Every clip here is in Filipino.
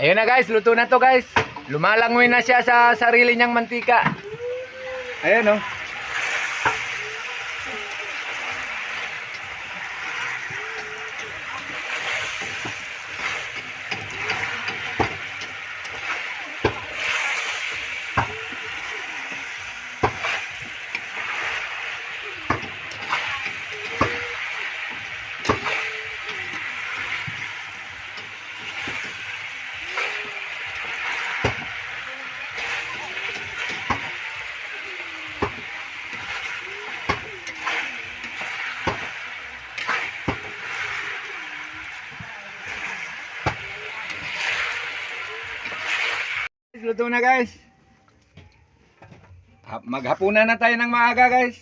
Ayun na guys, luto na to guys. Lumalangoy na siya sa sarili niyang mantika. Ayan oh. Luto na guys. Ha- Maghapunan na tayo ng maaga guys.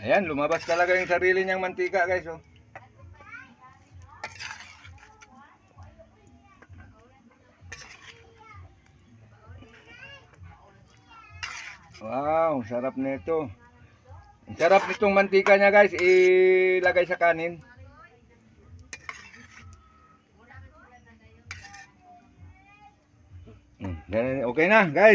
Ayan, lumabas talaga yung sarili niyang mantika guys. Oh. Wow, sarap nito. Ang sarap nitong mantika niya guys, ilagay sa kanin. Hmm, Okay na guys.